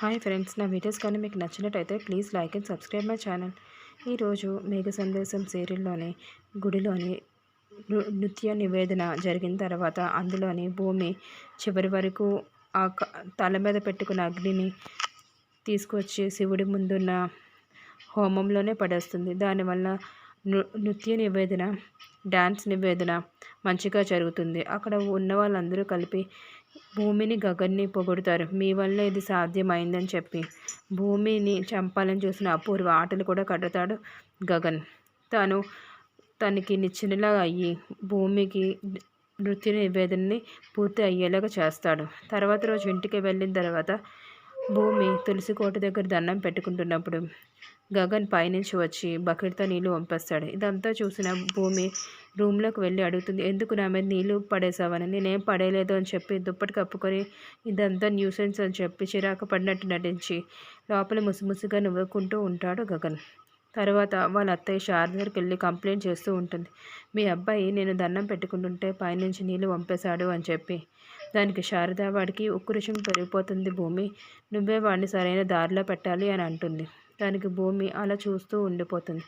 Hi friends నా videos కానీ మీకు నచ్చినట్టయితే please like and subscribe my channel. ఈరోజు మేఘ సందేశం సీరియల్లోని గుడిలోని నృత్య నివేదన జరిగిన తర్వాత అందులోని భూమి చివరి వరకు ఆ తల మీద పెట్టుకున్న అగ్నిని తీసుకొచ్చి శివుడి ముందున్న హోమంలోనే పడేస్తుంది. దానివల్ల నృత్య నివేదన డ్యాన్స్ నివేదన మంచిగా జరుగుతుంది. అక్కడ ఉన్న వాళ్ళందరూ కలిపి భూమిని గగన్ని పొగుడుతారు. మీ వల్ల ఇది సాధ్యమైందని చెప్పి భూమిని చంపాలని చూసిన అపూర్వ ఆటలు కూడా కడతాడు గగన్. తను తనకి నిచ్చినలా అయ్యి భూమికి నృత్య నివేదనని పూర్తి అయ్యేలాగా చేస్తాడు. తర్వాత రోజు ఇంటికి వెళ్ళిన తర్వాత భూమి తులసి కోట దగ్గర దండం పెట్టుకుంటున్నప్పుడు గగన్ పైనుంచి వచ్చి బకెట్తో నీళ్ళు పంపేస్తాడు ఇదంతా చూసిన భూమి రూమ్లోకి వెళ్ళి అడుగుతుంది ఎందుకు నా మీద నీళ్ళు పడేసావని నేనేం పడేయలేదు అని చెప్పి దుప్పటి కప్పుకొని ఇదంతా న్యూసెన్స్ అని చెప్పి చిరాకు పడినట్టు నటించి లోపల ముసిముసిగా నవ్వుకుంటూ ఉంటాడు గగన్. తర్వాత వాళ్ళ అత్తయ్య శారద వెళ్ళి కంప్లైంట్ చేస్తూ ఉంటుంది మీ అబ్బాయి నేను దండం పెట్టుకుంటుంటే పైనుంచి నీళ్ళు పంపేశాడు అని చెప్పి. దానికి శారద వాడికి ఉక్కు పెరిగిపోతుంది భూమి. నువ్వే వాడిని సరైన దారిలో పెట్టాలి అని అంటుంది. దానికి భూమి అలా చూస్తూ ఉండిపోతుంది.